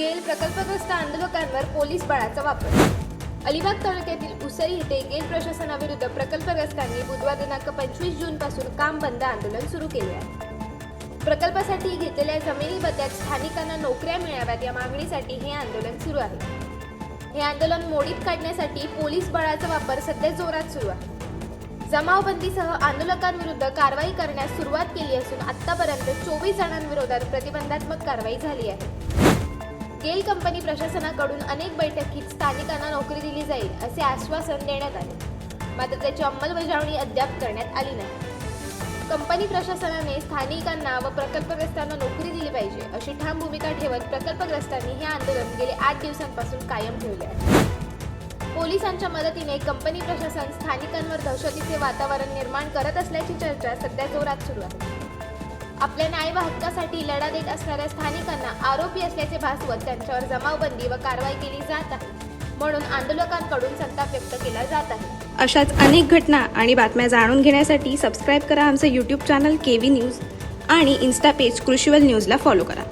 गेल प्रकल्पग्रस्त आंदोलकांवर पोलीस बळाचा वापर. अलिबाग तालुक्यातील उसई येथे गेल प्रशासनाविरुद्ध प्रकल्पग्रस्तांनी बुधवार दिनांक पंचवीस जून पासून काम बंद आंदोलन सुरू केले आहे. प्रकल्पासाठी घेतलेल्या जमिनी बदल्यात स्थानिकांना नोकऱ्या मिळाव्यात या मागणीसाठी हे आंदोलन सुरू आहे. हे आंदोलन मोडीत काढण्यासाठी पोलीस बळाचा वापर सध्या जोरात सुरू आहे. जमावबंदीसह आंदोलकांविरुद्ध कारवाई करण्यास सुरुवात केली असून आतापर्यंत चोवीस जणांविरोधात प्रतिबंधात्मक कारवाई झाली आहे. गेल कंपनी प्रशासनाकडून अनेक बैठकीत स्थानिकांना नोकरी दिली जाईल असे आश्वासन देण्यात आले. मात्र त्याची अंमलबजावणी अद्याप करण्यात आली नाही. कंपनी प्रशासनाने स्थानिकांना व प्रकल्पग्रस्तांना नोकरी दिली पाहिजे अशी ठाम भूमिका ठेवत प्रकल्पग्रस्तांनी हे आंदोलन गेले आठ दिवसांपासून कायम ठेवले आहे. पोलिसांच्या मदतीने कंपनी प्रशासन स्थानिकांवर दहशतीचे वातावरण निर्माण करत असल्याची चर्चा सध्या जोरात सुरू आहे. आपल्या न्याय हक्कासाठी लढा देत असणाऱ्या स्थानिकांना आरोपी असल्याचे भासवत त्यांच्यावर जमावबंदी व कारवाई केली जात आहे. म्हणून आंदोलकांकडून संताप व्यक्त केला जात आहे. अशाच अनेक घटना आणि बातम्या जाणून घेण्यासाठी सबस्क्राईब करा आमचं YouTube channel K V news आणि इन्स्टा पेज कृषीवल न्यूजला फॉलो करा.